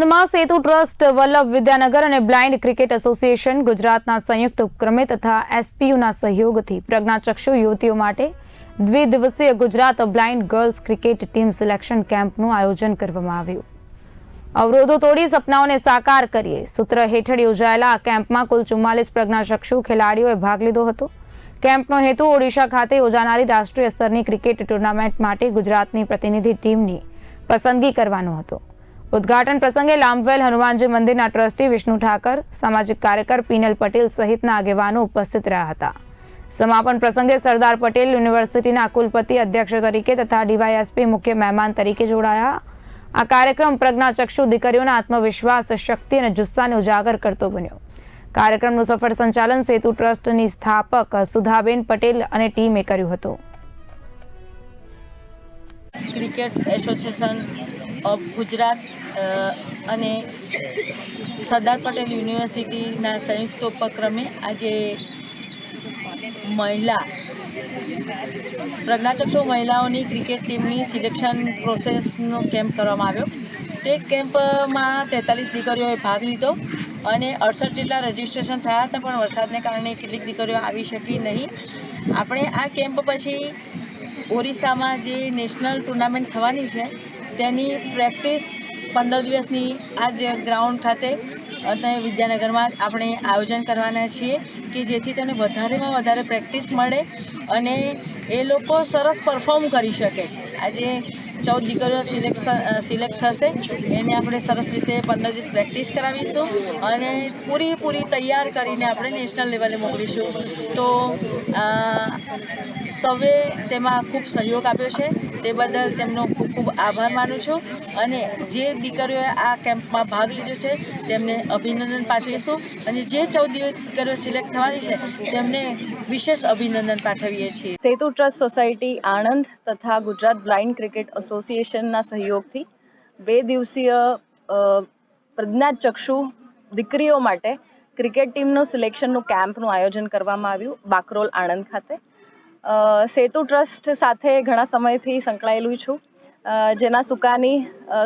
આણંદમાં સેતુ ટ્રસ્ટ વલ્લભ વિદ્યાનગર અને blind cricket association ગુજરાતના સંયુક્ત ઉપક્રમે તથા એસપીયુના સહયોગથી પ્રજ્ઞાચક્ષુ યુવતીઓ માટે દ્વિદિવસીય Gujarat blind girls cricket team selection કેમ્પનું આયોજન કરવામાં આવ્યું. અવરોધો તોડી સપનાઓને સાકાર કરીએ. સૂત્ર હેઠળ યોજાયેલા આ કેમ્પમાં કુલ ચુમ્માલીસ પ્રજ્ઞાચક્ષુ ખેલાડીઓએ ભાગ લીધો હતો. કેમ્પનો હેતુ ઓડિશા ખાતે યોજાનારી રાષ્ટ્રીય સ્તરની ક્રિકેટ ટુર્નામેન્ટ માટે ગુજરાતની પ્રતિનિધિ ટીમની પસંદગી કરવાનો હતો. ઉદ્ઘાટન પ્રસંગે લાંબવેલ હનુમાનજી મંદિરના ટ્રસ્ટી વિષ્ણુ ઠાકર, સામાજિક કાર્યકર પીનલ પટેલ સહિતના આગેવાનો ઉપસ્થિત રહ્યા હતા. સમાપન પ્રસંગે સરદાર પટેલ યુનિવર્સિટીના કુલપતિ અધ્યક્ષ તરીકે તથા ડીવાયએસપી મુખ્ય મહેમાન તરીકે જોડાયા. આ કાર્યક્રમ પ્રજ્ઞાચક્ષુ દીકરીઓના આત્મવિશ્વાસ, શક્તિ અને જુસ્સાને ઉજાગર કરતો બન્યો. કાર્યક્રમનું સફળ સંચાલન સેતુ ટ્રસ્ટની સ્થાપક સુધાબેન પટેલ અને ટીમે કર્યું હતું. ક્રિકેટ એસોસિએશન ઓફ ગુજરાત અને સરદાર પટેલ યુનિવર્સિટીના સંયુક્ત ઉપક્રમે આજે મહિલા, પ્રજ્ઞાચક્ષુ મહિલાઓની ક્રિકેટ ટીમની સિલેક્શન પ્રોસેસનો કેમ્પ કરવામાં આવ્યો. તે કેમ્પમાં તેતાલીસ દીકરીઓએ ભાગ લીધો અને અડસઠ જેટલા રજીસ્ટ્રેશન થયા હતા, પણ વરસાદને કારણે કેટલીક દીકરીઓ આવી શકી નહીં. આપણે આ કેમ્પ પછી ઓરિસ્સામાં જે નેશનલ ટુર્નામેન્ટ થવાની છે, તેની પ્રેક્ટિસ પંદર દિવસની આ જ ગ્રાઉન્ડ ખાતે અને વિદ્યાનગરમાં આપણે આયોજન કરવાના છીએ કે જેથી તેને વધારેમાં વધારે પ્રેક્ટિસ મળે અને એ લોકો સરસ પરફોર્મ કરી શકે. આજે ચૌદ દીકરીઓ સિલેક્શન સિલેક્ટ થશે. એને આપણે સરસ રીતે પંદર દિવસ પ્રેક્ટિસ કરાવીશું અને પૂરી તૈયાર કરીને આપણે નેશનલ લેવલે મોકલીશું. તો સૌએ તેમાં ખૂબ સહયોગ આપ્યો છે. તે બદલ તેમનો ખૂબ ખૂબ આભાર માનું છું અને જે દીકરીઓએ આ કેમ્પમાં ભાગ લીધો છે, તેમને અભિનંદન પાઠવીશું. અને જે ચૌદ દીકરીઓ સિલેક્ટ થવાની છે, તેમને વિશેષ અભિનંદન પાઠવીએ છીએ. સેતુ ટ્રસ્ટ સોસાયટી આણંદ તથા ગુજરાત બ્લાઇન્ડ ક્રિકેટ એસોસિએશનના સહયોગથી બે દિવસીય પ્રજ્ઞાચક્ષુ દીકરીઓ માટે ક્રિકેટ ટીમનું સિલેક્શનનું કેમ્પનું આયોજન કરવામાં આવ્યું બાકરોલ આણંદ ખાતે. સેતુ ટ્રસ્ટ સાથે ઘણા સમયથી સંકળાયેલું છું. જેના સુકાની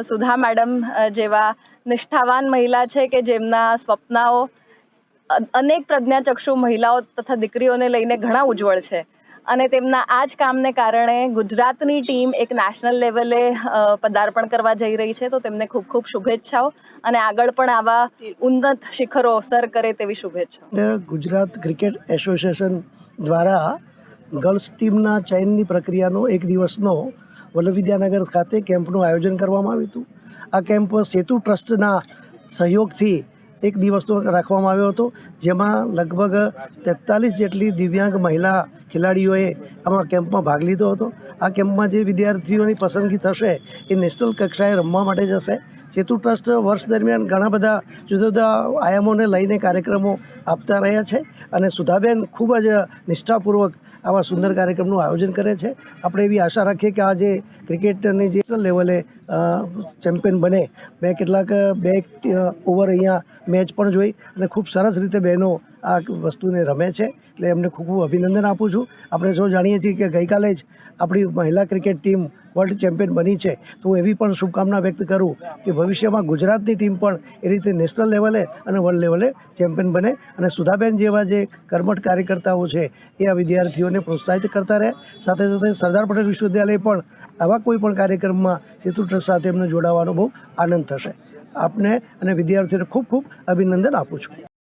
સુધા મેડમ જેવા નિષ્ઠાવાન મહિલા છે કે જેમના સ્વપ્નાઓ અનેક પ્રજ્ઞાચક્ષુ મહિલાઓ તથા દીકરીઓને લઈને ઘણા ઉજ્જવળ છે. અને તેમના આ જ કામને કારણે ગુજરાતની ટીમ એક નેશનલ લેવલે પદાર્પણ કરવા જઈ રહી છે. તો તેમને ખૂબ ખૂબ શુભેચ્છાઓ અને આગળ પણ આવા ઉન્નત શિખરો સર કરે તેવી શુભેચ્છાઓ. ગુજરાત ક્રિકેટ એસોસિએશન દ્વારા ગર્લ્સ ટીમના ચયનની પ્રક્રિયાનો એક દિવસનો વલ્લભ વિદ્યાનગર ખાતે કેમ્પનું આયોજન કરવામાં આવ્યું હતું. આ કેમ્પ સેતુ ટ્રસ્ટના સહયોગથી એક દિવસનો રાખવામાં આવ્યો હતો, જેમાં લગભગ તેતાલીસ જેટલી દિવ્યાંગ મહિલા ખેલાડીઓએ આમાં કેમ્પમાં ભાગ લીધો હતો. આ કેમ્પમાં જે વિદ્યાર્થીઓની પસંદગી થશે, એ નેશનલ કક્ષાએ રમવા માટે જશે. સેતુ ટ્રસ્ટ વર્ષ દરમિયાન ઘણા બધા જુદા જુદા આયામોને લઈને કાર્યક્રમો આપતા રહ્યા છે અને સુધાબેન ખૂબ જ નિષ્ઠાપૂર્વક આવા સુંદર કાર્યક્રમનું આયોજન કરે છે. આપણે એવી આશા રાખીએ કે આ જે ક્રિકેટની જે લેવલે ચેમ્પિયન બને. મેં કેટલાક, બે ઓવર અહીંયા મેચ પણ જોઈ અને ખૂબ સરસ રીતે બહેનો આ વસ્તુને રમે છે. એટલે એમને ખૂબ ખૂબ અભિનંદન આપું છું. આપણે સૌ જાણીએ છીએ કે ગઈકાલે જ આપણી મહિલા ક્રિકેટ ટીમ વર્લ્ડ ચેમ્પિયન બની છે, તો હું એવી પણ શુભકામના વ્યક્ત કરું કે ભવિષ્યમાં ગુજરાતની ટીમ પણ એ રીતે નેશનલ લેવલે અને વર્લ્ડ લેવલે ચેમ્પિયન બને અને સુધાબેન જેવા જે કર્મઠ કાર્યકર્તાઓ છે, એ આ વિદ્યાર્થીઓને પ્રોત્સાહિત કરતા રહે. સાથે સાથે સરદાર પટેલ વિશ્વવિદ્યાલય પણ આવા કોઈ પણ કાર્યક્રમમાં સેતુ ટ્રસ્ટ સાથે એમને જોડાવાનો બહુ આનંદ થશે. આપને અને વિદ્યાર્થીઓને ખૂબ ખૂબ અભિનંદન આપું છું.